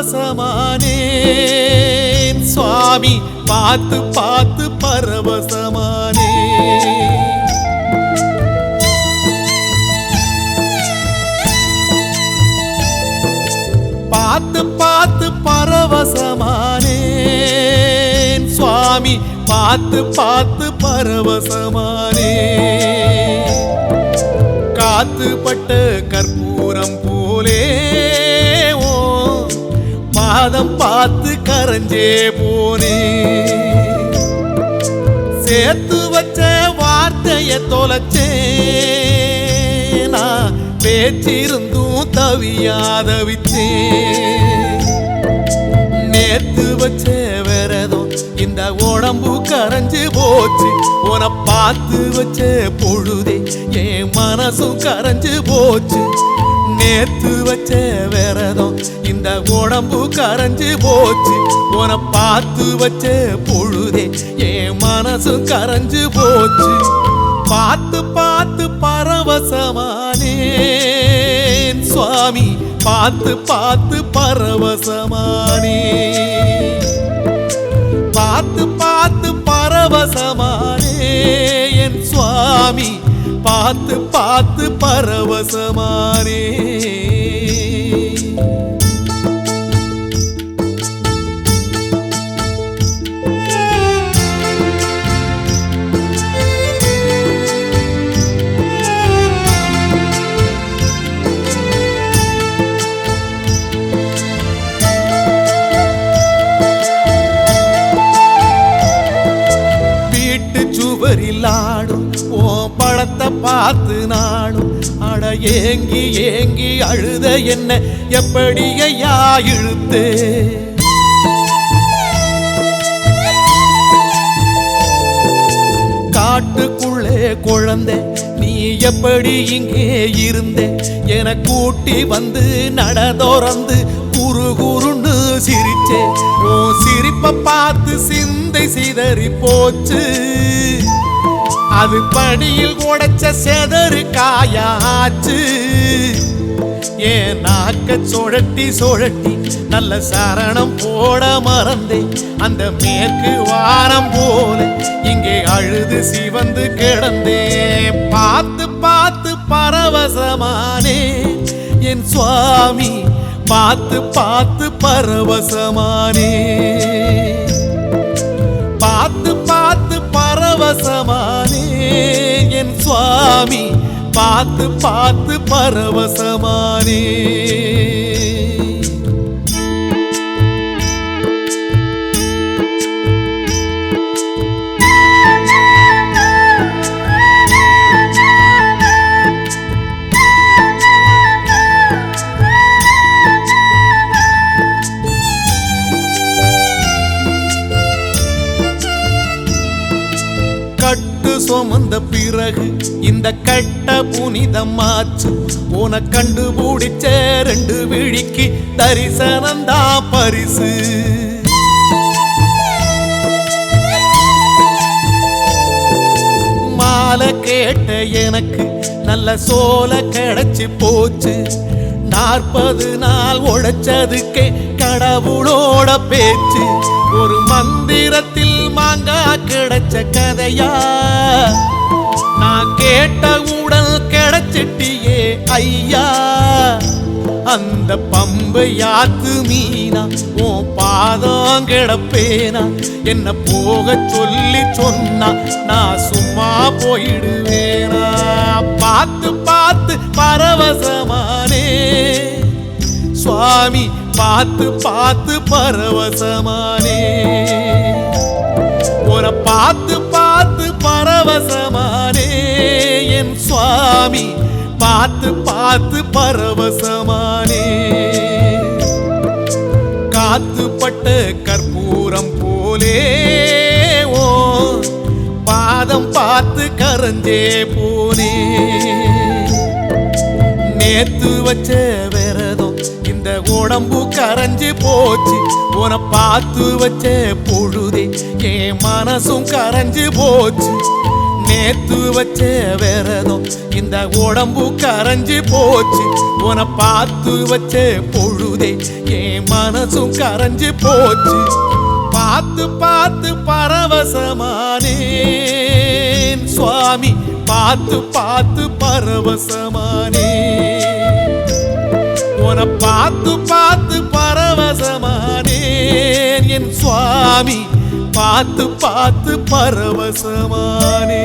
பரவசமானேன் சுவாமி பார்த்து பார்த்து பரவசமானே. பார்த்து பார்த்து பரவசமானேன் சுவாமி பார்த்து பார்த்து பரவசமானே. காத்துப்பட்ட கற்பூரம் போலே பாதம் பார்த்து கரைஞ்சே போனே. சேர்த்து வச்ச வார்த்தைய தொலைச்சேன். நான் பேச்சிருந்தும் தவியாதவிச்சேன் நேத்து வச்ச விரதம் இந்த உடம்பு கரைஞ்சு போச்சு. உன பார்த்து வச்ச பொழுதே என் மனசும் கரைஞ்சு போச்சு. நேத்து வச்ச விரதம் இந்த உடம்பு கரைஞ்சு போச்சு. உன பார்த்து வச்ச பொழுதே என் மனசும் கரைஞ்சு போச்சு. பார்த்து பார்த்து பரவசமானே சுவாமி. பார்த்து பார்த்து பரவசமானே. பார்த்து பார்த்து பரவசமானே என் சுவாமி. பார்த்து பார்த்து பரவசமானே. நாடும். ஓ பழத்தை பார்த்து நாடும். அட ஏங்கி ஏங்கி அழுத என்ன எப்படியா இழுத்து? காட்டுக்குள்ளே குழந்தை நீ எப்படி இங்கே இருந்த? என கூட்டி வந்து நடதோறந்து குறு குருன்னு சிரிச்சே. ஓ சிரிப்ப பார்த்து சிந்தை சிதறி போச்சு. அது படியில் உடைச்ச செதறு காயாச்சு. ஏன் நாக்க சுழட்டி சுழட்டி நல்ல சரணம் போட மறந்தேன். அந்த மேற்கு வாரம் போல இங்கே அழுது சிவந்து கிடந்தேன். பார்த்து பார்த்து பரவசமானே என் சுவாமி பார்த்து பார்த்து பரவசமானே. பார்த்து பார்த்து பரவசம் சுவாமி பார்த்து பார்த்து பரவசமானே. கட்டு சுமந்த பிறகு இந்த கட்ட புனிதமாச்சு உன கண்டுபிடிச்ச ரெண்டு விழிக்கு தரிசனந்தா பரிசு. மாலை கேட்ட எனக்கு நல்ல சோல கிடைச்சு போச்சு. நாற்பது நாள் உழைச்சதுக்கே கடவுளோட பேச்சு. ஒரு மந்திரத்தில் மாங்கா கிடைச்ச கதையா? நான் கேட்ட உடல் கிடைச்சிட்டியே ஐயா. அந்த பம்பை யாத்து மீனா? உன் பாதம் கிடப்பேனா? என்ன போக சொல்லி சொன்னா நான் சும்மா போயிடுவேனா? பார்த்து பார்த்து பரவசமானே. சுவாமி பார்த்து பார்த்து பரவசமானே. உன பார்த்து பார்த்து பரவசமானே. என் சுவாமி பார்த்து பார்த்து பரவசமானே. காத்துப்பட்ட கற்பூரம் போலே ஓ பாதம் பார்த்து கரஞ்சே போனே. நேத்து வச்ச வேற இந்த உடம்பு கரைஞ்சு போச்சு. உன பார்த்து வச்ச பொழுதே என் மனசும் கரைஞ்சு போச்சு. நேத்து வச்ச விரதம் இந்த உடம்பு கரைஞ்சு போச்சு. உன பார்த்து வச்ச பொழுதே என் மனசும் கரைஞ்சு போச்சு. பார்த்து பார்த்து பரவசமானேன். சுவாமி பார்த்து பார்த்து பரவசமானேன். உன பார்த்து பார்த்து பரவசமானேன். என் சுவாமி பார்த்து பார்த்து பரவசமானே